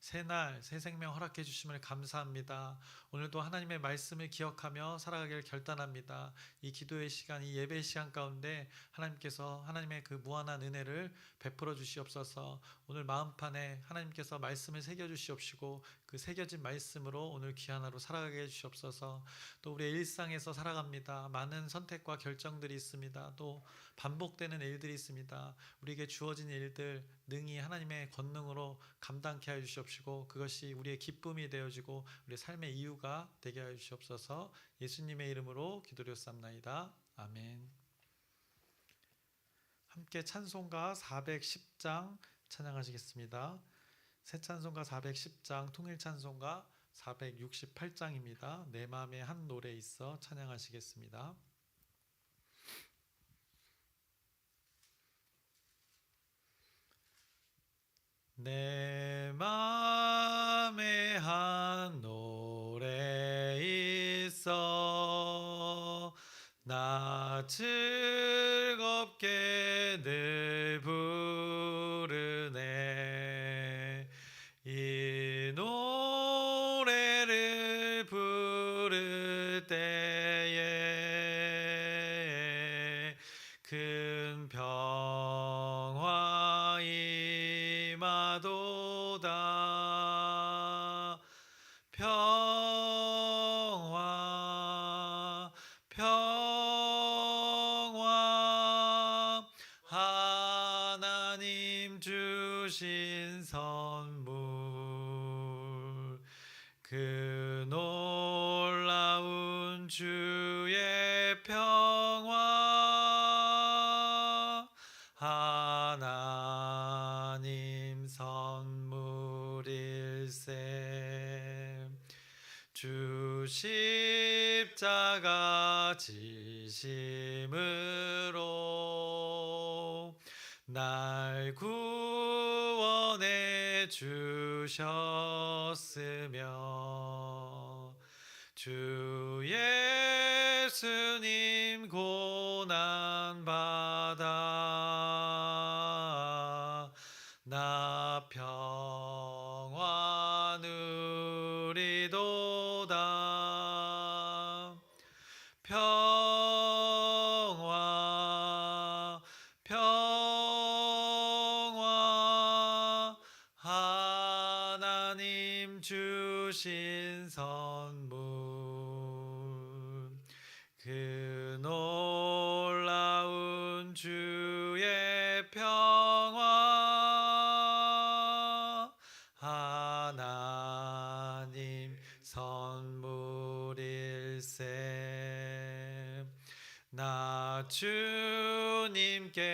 새 날, 새 생명 허락해 주심을 감사합니다. 오늘도 하나님의 말씀을 기억하며 살아가기를 결단합니다. 이 기도의 시간, 이 예배의 시간 가운데 하나님께서 하나님의 그 무한한 은혜를 베풀어 주시옵소서. 오늘 마음판에 하나님께서 말씀을 새겨 주시옵시고 그 새겨진 말씀으로 오늘 귀하나로 살아가게 해 주시옵소서. 또 우리의 일상에서 살아갑니다. 많은 선택과 결정들이 있습니다. 또 반복되는 일들이 있습니다. 우리에게 주어진 일들 능히 하나님의 권능으로 감당케 하여 주시옵시고 그것이 우리의 기쁨이 되어지고 우리의 삶의 이유가 되게 하여 주시옵소서. 예수님의 이름으로 기도드렸습나이다. 아멘. 함께 찬송가 410장 찬양하시겠습니다. 새 찬송가 410장 통일 찬송가 468장입니다. 내 마음에 한 노래 있어 찬양하시겠습니다. 내 맘에 한 노래 있어. 나 즐겁게 늘 부르 십자가 지심으로 날 구원해 주셨으며 주 예수님 고난 받아 그 놀라운 주의 평화. 하나님 선물일세. 나 주님께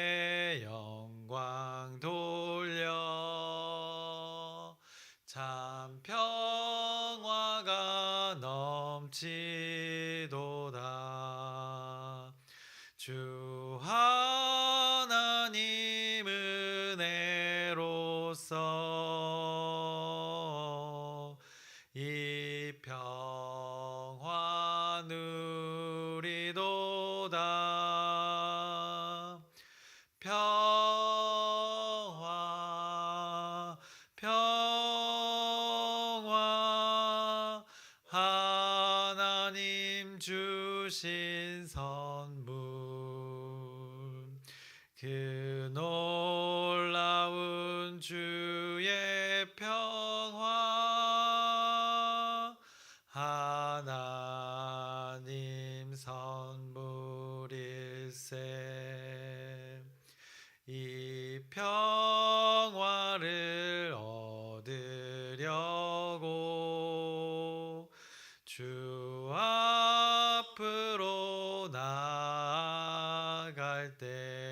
갈 때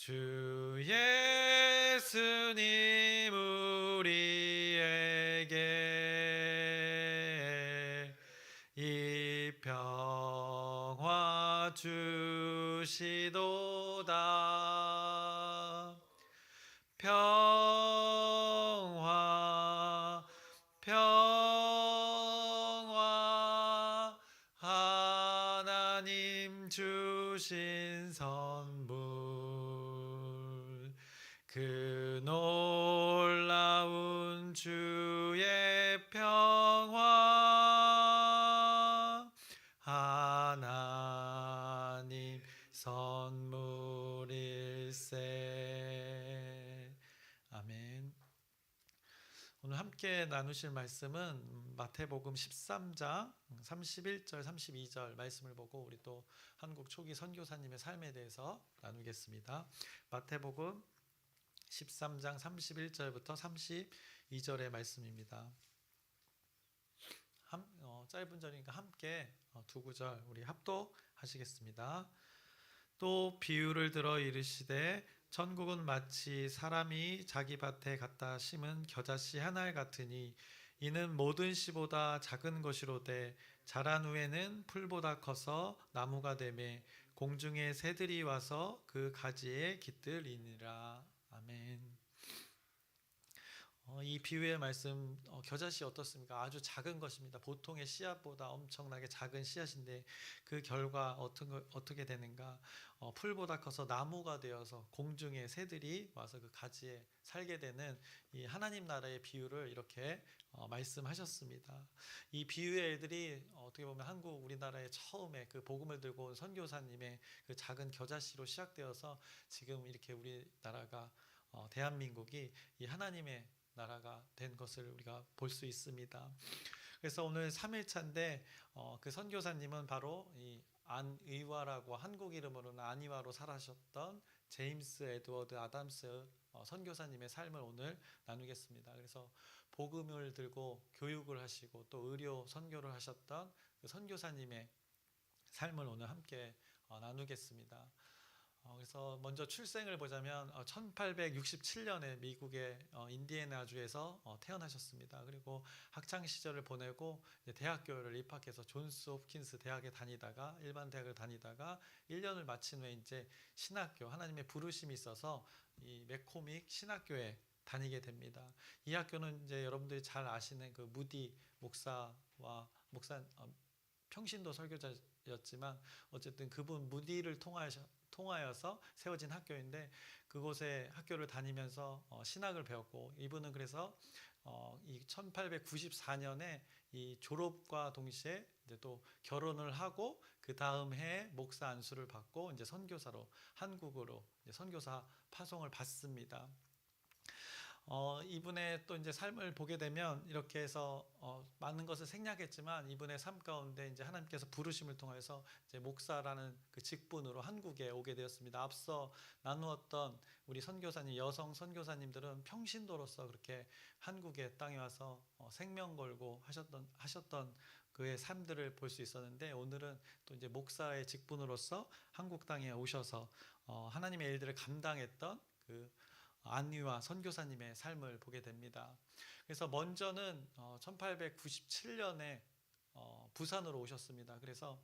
주 예수님 우리에게 이 평화 주시도 선물일세 아멘 오늘 함께 나누실 말씀은 마태복음 13장 31절 32절 말씀을 보고 우리 또 한국 초기 선교사님의 삶에 대해서 나누겠습니다. 마태복음 13장 31절부터 32절의 말씀입니다. 함, 어, 짧은 절이니까 함께 어, 두 구절 우리 합독하시겠습니다. 또 비유를 들어 이르시되 천국은 마치 사람이 자기 밭에 갖다 심은 겨자씨 하나에 같으니 이는 모든 씨보다 작은 것이로되 자란 후에는 풀보다 커서 나무가 되매 공중의 새들이 와서 그 가지에 깃들이니라 아멘. 어, 이 비유의 말씀 어, 겨자씨 어떻습니까? 아주 작은 것입니다. 보통의 씨앗보다 엄청나게 작은 씨앗인데 그 결과 어떤 거, 어떻게 되는가? 어, 풀보다 커서 나무가 되어서 공중의 새들이 와서 그 가지에 살게 되는 이 하나님 나라의 비유를 이렇게 어, 말씀하셨습니다. 이 비유의 애들이 어, 어떻게 보면 한국 우리나라의 처음에 그 복음을 들고 온 선교사님의 그 작은 겨자씨로 시작되어서 지금 이렇게 우리나라가 어, 대한민국이 이 하나님의 나라가 된 것을 우리가 볼 수 있습니다. 그래서 오늘 3일차인데 어, 그 선교사님은 바로 이 안의화라고 한국 이름으로는 안의화로 살아셨던 제임스 에드워드 아담스 어, 선교사님의 삶을 오늘 나누겠습니다. 그래서 복음을 들고 교육을 하시고 또 의료 선교를 하셨던 그 선교사님의 삶을 오늘 함께 어, 나누겠습니다. 어, 그래서 먼저 출생을 보자면 어, 1867년에 미국의 어, 인디애나주에서 어, 태어나셨습니다. 그리고 학창 시절을 보내고 대학교를 입학해서 존스 홉킨스 대학에 다니다가 일반 대학을 다니다가 1년을 마친 후에 이제 신학교 하나님의 부르심이 있어서 이 맥코믹 신학교에 다니게 됩니다. 이 학교는 이제 여러분들이 잘 아시는 그 무디 목사와 목사 어, 평신도 설교자였지만 어쨌든 그분 무디를 통하셔 통하여서 세워진 학교인데 그곳에 학교를 다니면서 어, 신학을 배웠고 이분은 그래서 어, 이 1894년에 이 졸업과 동시에 이제 또 결혼을 하고 그 다음 해 목사 안수를 받고 이제 선교사로 한국으로 이제 선교사 파송을 받습니다. 어, 이분의 또 이제 삶을 보게 되면 이렇게 해서 어, 많은 것을 생략했지만 이분의 삶 가운데 이제 하나님께서 부르심을 통해서 이제 목사라는 그 직분으로 한국에 오게 되었습니다. 앞서 나누었던 우리 선교사님 여성 선교사님들은 평신도로서 그렇게 한국의 땅에 와서 어, 생명 걸고 하셨던 하셨던 그의 삶들을 볼 수 있었는데 오늘은 또 이제 목사의 직분으로서 한국 땅에 오셔서 어, 하나님의 일들을 감당했던 그 안위와 선교사님의 삶을 보게 됩니다. 그래서 먼저는 1897년에 어, 부산으로 오셨습니다. 그래서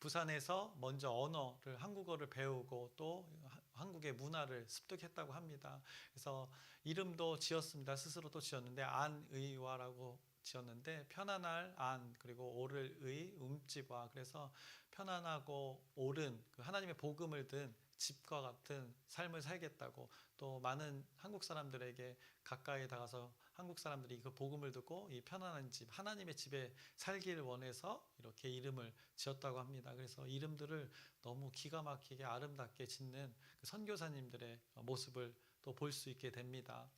부산에서 먼저 언어를 한국어를 배우고 또 한국의 문화를 습득했다고 합니다. 그래서 이름도 지었습니다. 스스로도 지었는데 안의화라고 지었는데 편안할 안 그리고 오를 의 음집화 그래서 편안하고 옳은 그 하나님의 복음을 든 집과 같은 삶을 살겠다고 또 많은 한국 사람들에게 가까이 다가서 한국 사람들이 그 복음을 듣고 이 편안한 집 하나님의 집에 살기를 원해서 이렇게 이름을 지었다고 합니다. 그래서 이름들을 너무 기가 막히게 아름답게 짓는 그 선교사님들의 모습을 또 볼 수 있게 됩니다.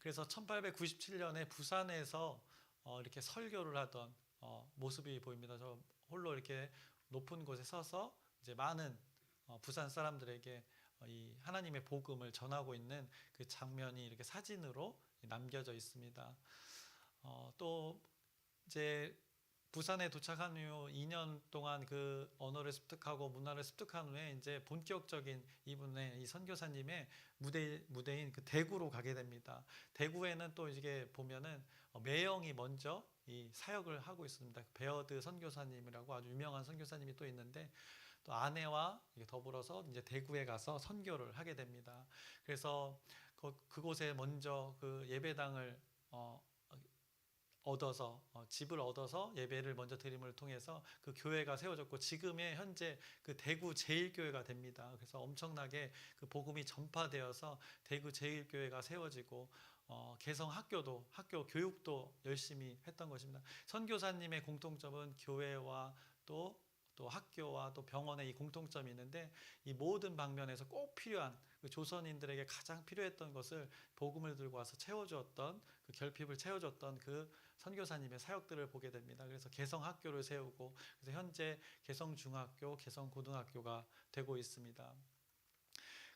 그래서 1897년에 부산에서 어 이렇게 설교를 하던 어 모습이 보입니다. 저 홀로 이렇게 높은 곳에 서서 이제 많은 어, 부산 사람들에게 어, 이 하나님의 복음을 전하고 있는 그 장면이 이렇게 사진으로 남겨져 있습니다. 어, 또 이제 부산에 도착한 후 2년 동안 그 언어를 습득하고 문화를 습득한 후에 이제 본격적인 이분의 이 선교사님의 무대 무대인 그 대구로 가게 됩니다. 대구에는 또 이게 보면은 어, 매영이 먼저 이 사역을 하고 있습니다. 베어드 선교사님이라고 아주 유명한 선교사님이 또 있는데 또 아내와 더불어서 이제 대구에 가서 선교를 하게 됩니다. 그래서 그, 그곳에 먼저 그 예배당을 어, 얻어서 어, 집을 얻어서 예배를 먼저 드림을 통해서 그 교회가 세워졌고 지금의 현재 그 대구 제일교회가 됩니다. 그래서 엄청나게 그 복음이 전파되어서 대구 제일교회가 세워지고 어, 개성 학교도 학교 교육도 열심히 했던 것입니다. 선교사님의 공통점은 교회와 또 또 학교와 또 병원의 이 공통점이 있는데 이 모든 방면에서 꼭 필요한 그 조선인들에게 가장 필요했던 것을 복음을 들고 와서 채워주었던 그 결핍을 채워줬던 그 선교사님의 사역들을 보게 됩니다. 그래서 개성 학교를 세우고 그래서 현재 개성 중학교, 개성 고등학교가 되고 있습니다.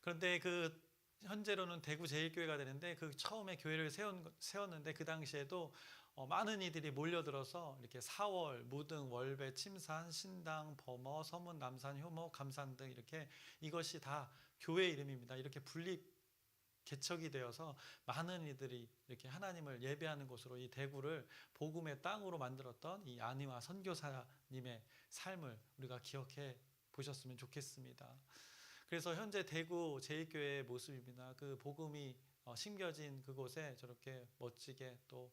그런데 그 현재로는 대구 제일교회가 되는데 그 처음에 교회를 세운, 세웠는데 그 당시에도 어, 많은 이들이 몰려들어서 이렇게 사월, 무등, 월배, 침산, 신당, 범어, 서문, 남산, 효모, 감산 등 이렇게 이것이 다 교회 이름입니다. 이렇게 분립 개척이 되어서 많은 이들이 이렇게 하나님을 예배하는 곳으로 이 대구를 복음의 땅으로 만들었던 이 안희와 선교사님의 삶을 우리가 기억해 보셨으면 좋겠습니다. 그래서 현재 대구 제일교회의 모습입니다. 그 복음이 어, 심겨진 그곳에 저렇게 멋지게 또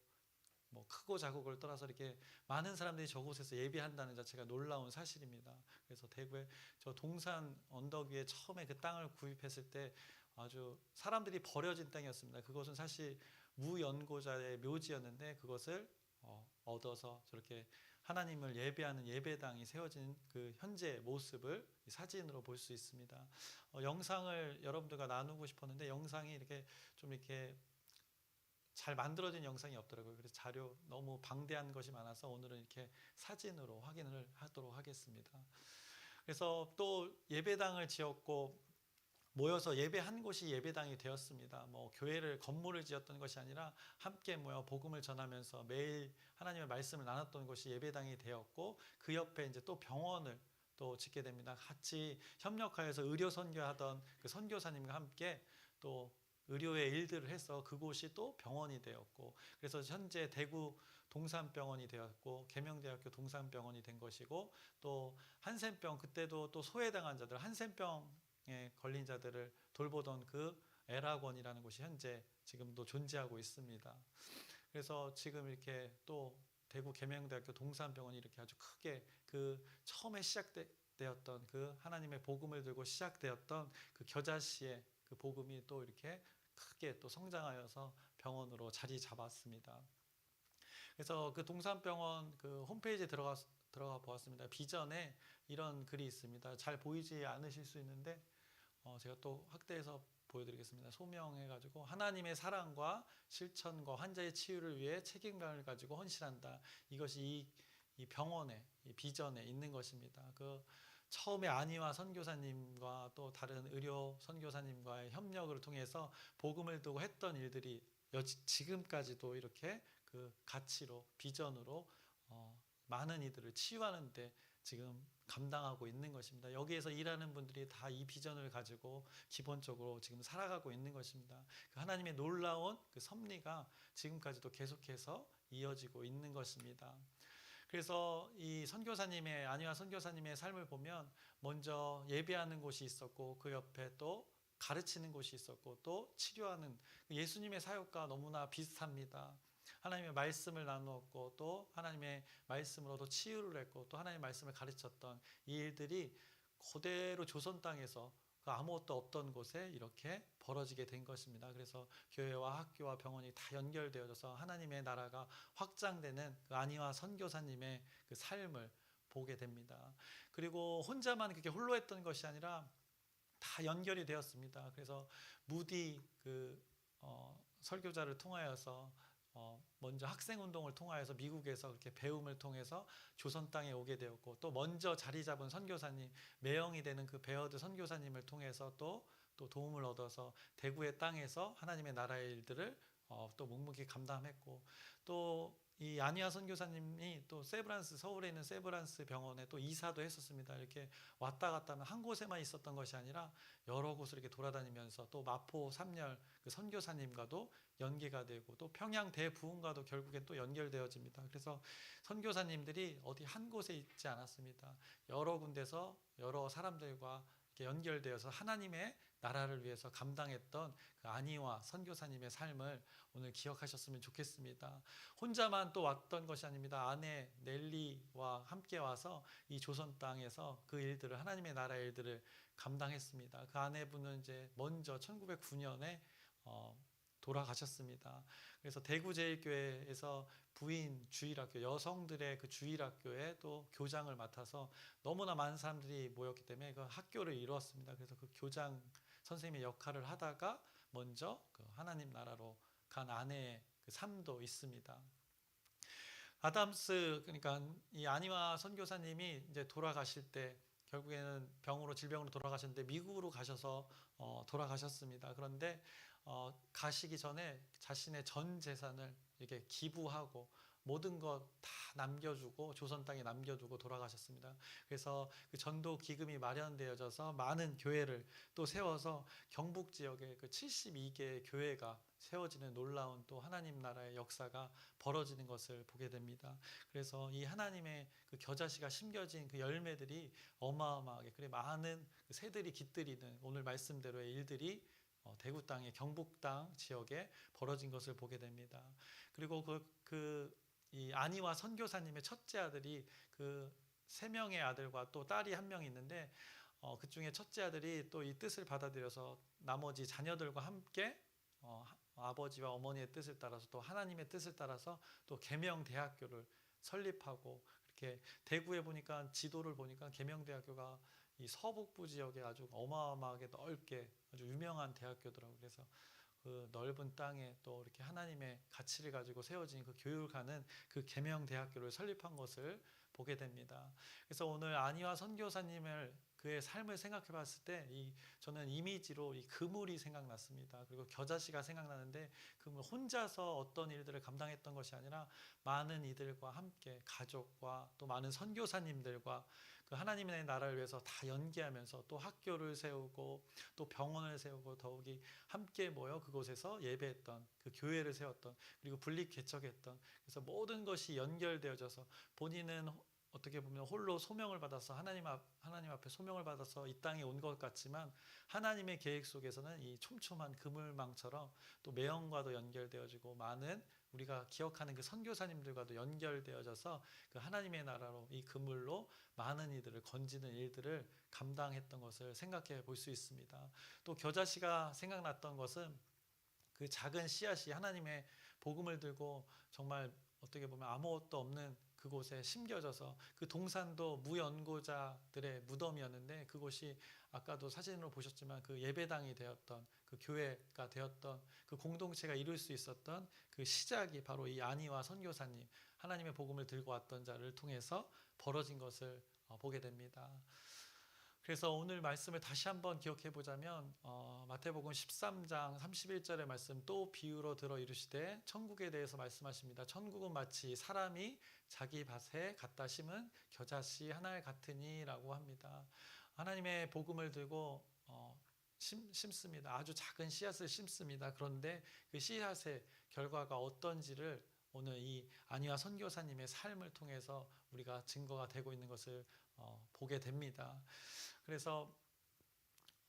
뭐 크고 작고를 떠나서 이렇게 많은 사람들이 저곳에서 예배한다는 자체가 놀라운 사실입니다. 그래서 대구에 저 동산 언덕 위에 처음에 그 땅을 구입했을 때 아주 사람들이 버려진 땅이었습니다. 그것은 사실 무연고자의 묘지였는데 그것을 어, 얻어서 저렇게 하나님을 예배하는 예배당이 세워진 그 현재 모습을 이 사진으로 볼 수 있습니다. 어, 영상을 여러분들과 나누고 싶었는데 영상이 이렇게 좀 이렇게 잘 만들어진 영상이 없더라고요. 그래서 자료 너무 방대한 것이 많아서 오늘은 이렇게 사진으로 확인을 하도록 하겠습니다. 그래서 또 예배당을 지었고 모여서 예배한 곳이 예배당이 되었습니다. 뭐 교회를 건물을 지었던 것이 아니라 함께 모여 복음을 전하면서 매일 하나님의 말씀을 나눴던 곳이 예배당이 되었고 그 옆에 이제 또 병원을 또 짓게 됩니다. 같이 협력하여서 의료 선교하던 그 선교사님과 함께 또 의료의 일들을 해서 그곳이 또 병원이 되었고 그래서 현재 대구 동산병원이 되었고 계명대학교 동산병원이 된 것이고 또 한센병 그때도 또 소외당한 자들 한센병에 걸린 자들을 돌보던 그 에라곤이라는 곳이 현재 지금도 존재하고 있습니다. 그래서 지금 이렇게 또 대구 계명대학교 동산병원이 이렇게 아주 크게 그 처음에 시작되었던 그 하나님의 복음을 들고 시작되었던 그 겨자씨의 그 복음이 또 이렇게 크게 또 성장하여서 병원으로 자리 잡았습니다. 그래서 그 동산병원 그 홈페이지에 들어가 들어가 보았습니다. 비전에 이런 글이 있습니다. 잘 보이지 않으실 수 있는데 어 제가 또 확대해서 보여드리겠습니다. 소명해가지고 하나님의 사랑과 실천과 환자의 치유를 위해 책임감을 가지고 헌신한다. 이것이 이, 이 병원의 이 비전에 있는 것입니다. 그 처음에 안희와 선교사님과 또 다른 의료 선교사님과의 협력을 통해서 복음을 두고 했던 일들이 지금까지도 이렇게 그 가치로 비전으로 어, 많은 이들을 치유하는데 지금 감당하고 있는 것입니다. 여기에서 일하는 분들이 다 이 비전을 가지고 기본적으로 지금 살아가고 있는 것입니다. 그 하나님의 놀라운 그 섭리가 지금까지도 계속해서 이어지고 있는 것입니다. 그래서 이 선교사님의 안희와 선교사님의 삶을 보면 먼저 예배하는 곳이 있었고 그 옆에 또 가르치는 곳이 있었고 또 치료하는 예수님의 사역과 너무나 비슷합니다. 하나님의 말씀을 나누었고 또 하나님의 말씀으로도 치유를 했고 또 하나님의 말씀을 가르쳤던 이 일들이 그대로 조선 땅에서 그 아무것도 없던 곳에 이렇게 벌어지게 된 것입니다. 그래서 교회와 학교와 병원이 다 연결되어져서 하나님의 나라가 확장되는 그 안희와 선교사님의 그 삶을 보게 됩니다. 그리고 혼자만 그렇게 홀로 했던 것이 아니라 다 연결이 되었습니다. 그래서 무디 그 어, 설교자를 통하여서 어, 먼저 학생 운동을 통하여서 미국에서 그렇게 배움을 통해서 조선 땅에 오게 되었고 또 먼저 자리 잡은 선교사님 매형이 되는 그 베어드 선교사님을 통해서 또, 또 도움을 얻어서 대구의 땅에서 하나님의 나라의 일들을 어, 또 묵묵히 감당했고 또 이 아니아 선교사님이 또 세브란스 서울에 있는 세브란스 병원에 또 이사도 했었습니다. 이렇게 왔다 갔다 하면 한 곳에만 있었던 것이 아니라 여러 곳을 이렇게 돌아다니면서 또 마포 삼열 그 선교사님과도 연계가 되고 또 평양 대부흥과도 결국엔 또 연결되어집니다. 그래서 선교사님들이 어디 한 곳에 있지 않았습니다. 여러 군데서 여러 사람들과 이렇게 연결되어서 하나님의 나라를 위해서 감당했던 그 아니와 선교사님의 삶을 오늘 기억하셨으면 좋겠습니다. 혼자만 또 왔던 것이 아닙니다. 아내 넬리와 함께 와서 이 조선 땅에서 그 일들을 하나님의 나라 일들을 감당했습니다. 그 아내분은 이제 먼저 1909년에 어, 돌아가셨습니다. 그래서 대구 제일교회에서 부인 주일학교 여성들의 그 주일학교에 또 교장을 맡아서 너무나 많은 사람들이 모였기 때문에 그 학교를 이루었습니다. 그래서 그 교장 선생님의 역할을 하다가 먼저 그 하나님 나라로 간 아내의 그 삶도 있습니다. 아담스 그러니까 이 아니와 선교사님이 이제 돌아가실 때 결국에는 병으로 질병으로 돌아가셨는데 미국으로 가셔서 어, 돌아가셨습니다. 그런데 어, 가시기 전에 자신의 전 재산을 이렇게 기부하고 모든 것 다 남겨주고 조선 땅에 남겨두고 돌아가셨습니다. 그래서 그 전도 기금이 마련되어져서 많은 교회를 또 세워서 경북 지역에 그 72개 교회가 세워지는 놀라운 또 하나님 나라의 역사가 벌어지는 것을 보게 됩니다. 그래서 이 하나님의 그 겨자씨가 심겨진 그 열매들이 어마어마하게 그래 많은 그 새들이 깃들이는 오늘 말씀대로의 일들이 어, 대구 땅의 경북 땅 지역에 벌어진 것을 보게 됩니다. 그리고 그 이 아니와 선교사님의 첫째 아들이 그 세 명의 아들과 또 딸이 한 명 있는데 어, 그 중에 첫째 아들이 또 이 뜻을 받아들여서 나머지 자녀들과 함께 어, 아버지와 어머니의 뜻을 따라서 또 하나님의 뜻을 따라서 또 계명 대학교를 설립하고 이렇게 대구에 보니까 지도를 보니까 계명 대학교가 이 서북부 지역에 아주 어마어마하게 넓게 아주 유명한 대학교더라고요. 그래서 그 넓은 땅에 또 이렇게 하나님의 가치를 가지고 세워진 그 교육하는 그 계명 대학교를 설립한 것을 보게 됩니다. 그래서 오늘 안희와 선교사님을 그의 삶을 생각해 봤을 때 이 저는 이미지로 이 그물이 생각났습니다. 그리고 겨자씨가 생각나는데 그물 혼자서 어떤 일들을 감당했던 것이 아니라 많은 이들과 함께 가족과 또 많은 선교사님들과 그 하나님의 나라를 위해서 다 연계하면서 또 학교를 세우고 또 병원을 세우고 더욱이 함께 모여 그곳에서 예배했던 그 교회를 세웠던 그리고 분립 개척했던 그래서 모든 것이 연결되어져서 본인은 어떻게 보면 홀로 소명을 받아서 하나님 앞 하나님 앞에 소명을 받아서 이 땅에 온 것 같지만 하나님의 계획 속에서는 이 촘촘한 그물망처럼 또 매형과도 연결되어지고 많은 우리가 기억하는 그 선교사님들과도 연결되어져서 그 하나님의 나라로 이 그물로 많은 이들을 건지는 일들을 감당했던 것을 생각해 볼 수 있습니다. 또 겨자씨가 생각났던 것은 그 작은 씨앗이 하나님의 복음을 들고 정말 어떻게 보면 아무것도 없는 그곳에 심겨져서 그 동산도 무연고자들의 무덤이었는데 그곳이 아까도 사진으로 보셨지만 그 예배당이 되었던 그 교회가 되었던 그 공동체가 이룰 수 있었던 그 시작이 바로 이 아니와 선교사님 하나님의 복음을 들고 왔던 자를 통해서 벌어진 것을 어, 보게 됩니다. 그래서 오늘 말씀을 다시 한번 기억해 보자면 어, 마태복음 13장 31절의 말씀 또 비유로 들어 이르시되 천국에 대해서 말씀하십니다. 천국은 마치 사람이 자기 밭에 갖다 심은 겨자씨 하나에 같으니라고 합니다. 하나님의 복음을 들고 어, 심, 심습니다. 아주 작은 씨앗을 심습니다. 그런데 그 씨앗의 결과가 어떤지를 오늘 이 아니와 선교사님의 삶을 통해서 우리가 증거가 되고 있는 것을 어, 보게 됩니다. 그래서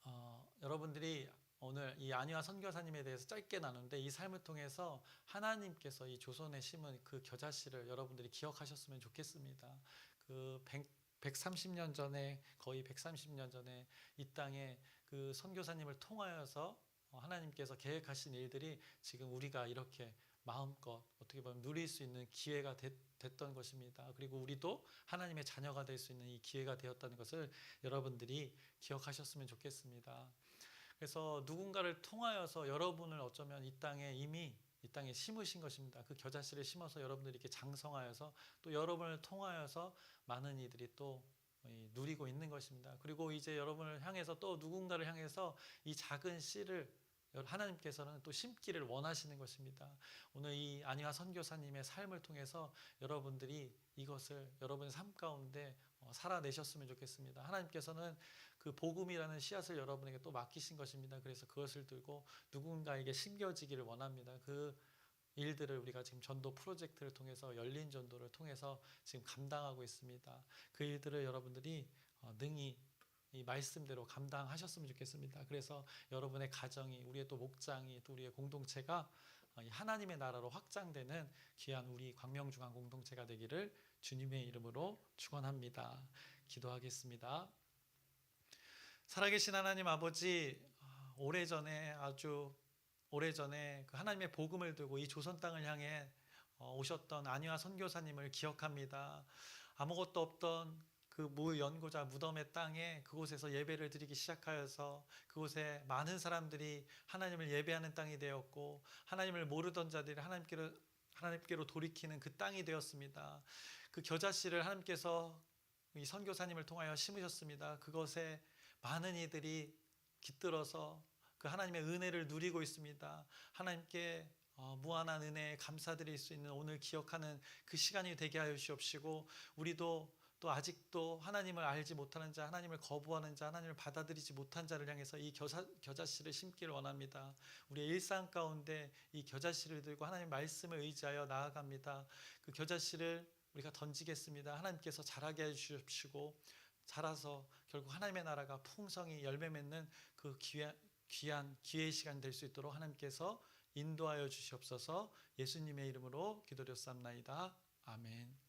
어, 여러분들이 오늘 이 안희와 선교사님에 대해서 짧게 나누는데 이 삶을 통해서 하나님께서 이 조선에 심은 그 겨자씨를 여러분들이 기억하셨으면 좋겠습니다. 그 100, 130년 전에 거의 130년 전에 이 땅에 그 선교사님을 통하여서 어, 하나님께서 계획하신 일들이 지금 우리가 이렇게 마음껏 어떻게 보면 누릴 수 있는 기회가 됐, 던 것입니다. 그리고 우리도 하나님의 자녀가 될 수 있는 이 기회가 되었다는 것을 여러분들이 기억하셨으면 좋겠습니다. 그래서 누군가를 통하여서 여러분을 어쩌면 이 땅에 이미 이 땅에 심으신 것입니다. 그 겨자씨를 심어서 여러분들이 이렇게 장성하여서 또 여러분을 통하여서 많은 이들이 또 누리고 있는 것입니다. 그리고 이제 여러분을 향해서 또 누군가를 향해서 이 작은 씨를 하나님께서는 또 심기를 원하시는 것입니다. 오늘 이 안희화 선교사님의 삶을 통해서 여러분들이 이것을 여러분의 삶 가운데 어, 살아내셨으면 좋겠습니다. 하나님께서는 그 복음이라는 씨앗을 여러분에게 또 맡기신 것입니다. 그래서 그것을 들고 누군가에게 심겨지기를 원합니다. 그 일들을 우리가 지금 전도 프로젝트를 통해서 열린 전도를 통해서 지금 감당하고 있습니다. 그 일들을 여러분들이 어, 능히 이 말씀대로 감당하셨으면 좋겠습니다. 그래서 여러분의 가정이 우리의 또 목장이 또 우리의 공동체가 어, 이 하나님의 나라로 확장되는 귀한 우리 광명중앙 공동체가 되기를 주님의 이름으로 축원합니다. 기도하겠습니다. 살아계신 하나님 아버지 어, 오래전에 아주 오래전에 그 하나님의 복음을 들고 이 조선 땅을 향해 어, 오셨던 안희화 선교사님을 기억합니다. 아무것도 없던 그 무연고자 무덤의 땅에 그곳에서 예배를 드리기 시작하여서 그곳에 많은 사람들이 하나님을 예배하는 땅이 되었고 하나님을 모르던 자들이 하나님께로 하나님께로 돌이키는 그 땅이 되었습니다. 그 겨자씨를 하나님께서 이 선교사님을 통하여 심으셨습니다. 그것에 많은 이들이 깃들어서 그 하나님의 은혜를 누리고 있습니다. 하나님께 어, 무한한 은혜에 감사드릴 수 있는 오늘 기억하는 그 시간이 되게 하여 주옵시고 우리도 또 아직도 하나님을 알지 못하는 자, 하나님을 거부하는 자, 하나님을 받아들이지 못한 자를 향해서 이 겨자, 겨자씨를 심기를 원합니다. 우리의 일상 가운데 이 겨자씨를 들고 하나님 말씀을 의지하여 나아갑니다. 그 겨자씨를 우리가 던지겠습니다. 하나님께서 자라게 해주시고 자라서 결국 하나님의 나라가 풍성히 열매 맺는 그 귀한, 귀한 기회의 시간 될 수 있도록 하나님께서 인도하여 주시옵소서 예수님의 이름으로 기도드렸사옵나이다. 아멘.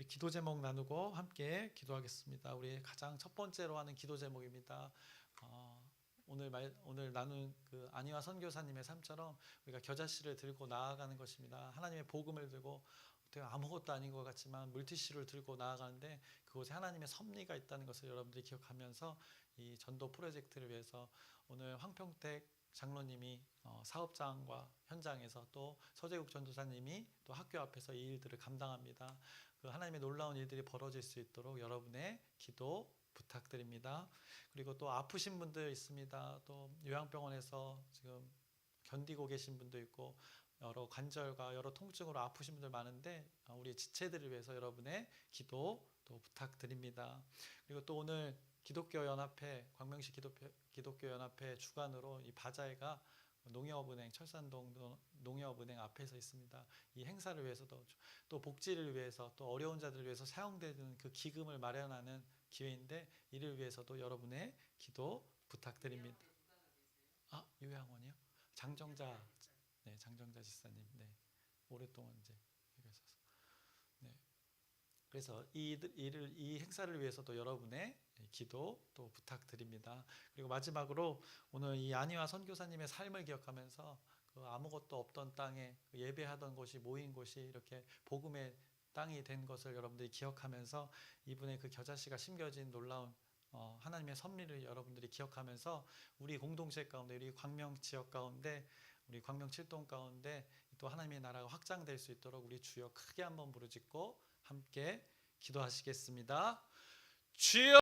우리 기도 제목 나누고 함께 기도하겠습니다. 우리 가장 첫 번째로 하는 기도 제목입니다. 어, 오늘 말 오늘 나눈 그 안희화 선교사님의 삶처럼 우리가 겨자씨를 들고 나아가는 것입니다. 하나님의 복음을 들고 어떻게 아무것도 아닌 것 같지만 물티슈를 들고 나아가는데 그곳에 하나님의 섭리가 있다는 것을 여러분들이 기억하면서 이 전도 프로젝트를 위해서 오늘 황평택 장로님이 어, 사업장과 현장에서 또 서재국 전도사님이 또 학교 앞에서 이 일들을 감당합니다. 그 하나님의 놀라운 일들이 벌어질 수 있도록 여러분의 기도 부탁드립니다. 그리고 또 아프신 분들 있습니다. 또 요양병원에서 지금 견디고 계신 분도 있고 여러 관절과 여러 통증으로 아프신 분들 많은데 어, 우리 지체들을 위해서 여러분의 기도 또 부탁드립니다. 그리고 또 오늘 기독교 연합회 광명시 기독교, 기독교 연합회 주관으로 이 바자회가 농협은행 철산동 농협은행 앞에서 있습니다. 이 행사를 위해서도 또 복지를 위해서 또 어려운 자들을 위해서 사용되는 그 기금을 마련하는 기회인데 이를 위해서도 여러분의 기도 부탁드립니다. 아 요양원이요? 장정자 네 장정자 지사님 네 오랫동안 이제 계셔서 네 그래서 이 일을 이 행사를 위해서도 여러분의 기도 또 부탁드립니다. 그리고 마지막으로 오늘 이 안희화 선교사님의 삶을 기억하면서 그 아무것도 없던 땅에 그 예배하던 곳이 모인 곳이 이렇게 복음의 땅이 된 것을 여러분들이 기억하면서 이분의 그 겨자씨가 심겨진 놀라운 어, 하나님의 섭리를 여러분들이 기억하면서 우리 공동체 가운데 우리 광명 지역 가운데 우리 광명 칠동 가운데 또 하나님의 나라가 확장될 수 있도록 우리 주여 크게 한번 부르짖고 함께 기도하시겠습니다. 주여